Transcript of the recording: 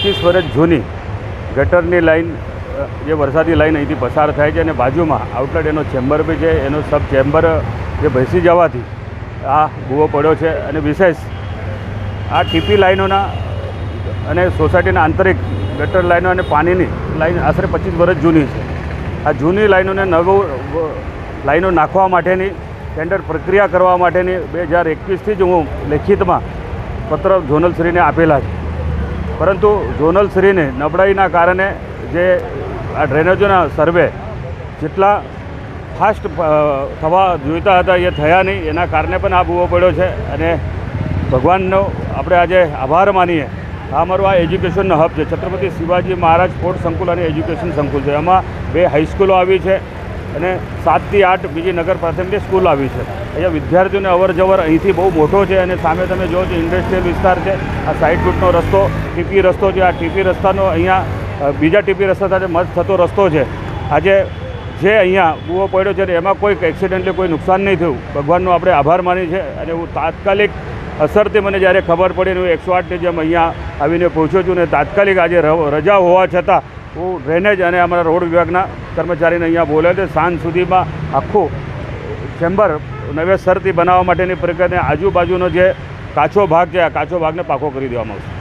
પચીસ વર્ષ જૂની ગટરની લાઈન જે વરસાદી લાઇન અહીંથી પસાર થાય છે અને બાજુમાં આઉટલેટ એનો ચેમ્બર બી છે, એનો સબ ચેમ્બર, જે બેસી જવાથી આ ભૂવો પડ્યો છે અને વિશેષ આ ટીપી લાઈનોના અને સોસાયટીના આંતરિક ગટર લાઈનો અને પાણીની લાઈન આશરે પચીસ વર્ષ જૂની છે. આ જૂની લાઈનોને નવું લાઇનો નાખવા માટેની, ટેન્ડર પ્રક્રિયા કરવા માટેની બે હજાર એકવીસથી જ હું લેખિતમાં પત્ર ઝોનલશ્રીને આપેલા છે. પરંતુ ઝોનલ શ્રીની નબળાઈના કારણે જે આ ડ્રેનેજોના સર્વે જેટલા ફાસ્ટ થવા જોઈતા હતા એ થયા નહીં. એના કારણે પણ આ ભૂવો પડ્યો છે અને ભગવાનનો આપણે આજે આભાર માનીએ. આ અમારું આ એજ્યુકેશનનો હબ છે. છત્રપતિ શિવાજી મહારાજ સ્પોર્ટ્સ સંકુલ અને એજ્યુકેશન સંકુલ છે. એમાં બે હાઈસ્કૂલો આવી છે. અને સાતથી આઠ બીજી નગર પ્રાથમિક સ્કૂલ આવી છે. અહીંયા વિદ્યાર્થીઓને અવર જવર અહીંથી બહુ મોટો છે અને સામે તમે જો છો ઇન્ડસ્ટ્રીયલ વિસ્તાર છે. આ સાઈડ રૂટનો રસ્તો ટીપી રસ્તો છે. આ ટીપી રસ્તાનો અહીંયા બીજા ટીપી રસ્તા સાથે મત થતો રસ્તો છે. આજે જે અહીંયા બુઓ પડ્યો છે એમાં કોઈ એક્સિડન્ટલી કોઈ નુકસાન નહીં થયું. ભગવાનનો આપણે આભાર માની છે અને હું તાત્કાલિક અસરથી મને જ્યારે ખબર પડી હું એકસો આઠની જેમ અહીંયા આવીને પહોંચ્યો છું ને તાત્કાલિક આજે રજા હોવા છતાં હું ડ્રેનેજ અને અમારા રોડ વિભાગના કર્મચારીને અહીંયા બોલે છે. સાંજ સુધીમાં આખું ચેમ્બર નવેસરથી બનાવવા માટેની પ્રક્રિયાને આજુબાજુનો જે કાચો ભાગ છે, આ કાચો ભાગને પાકો કરી દેવામાં આવશે.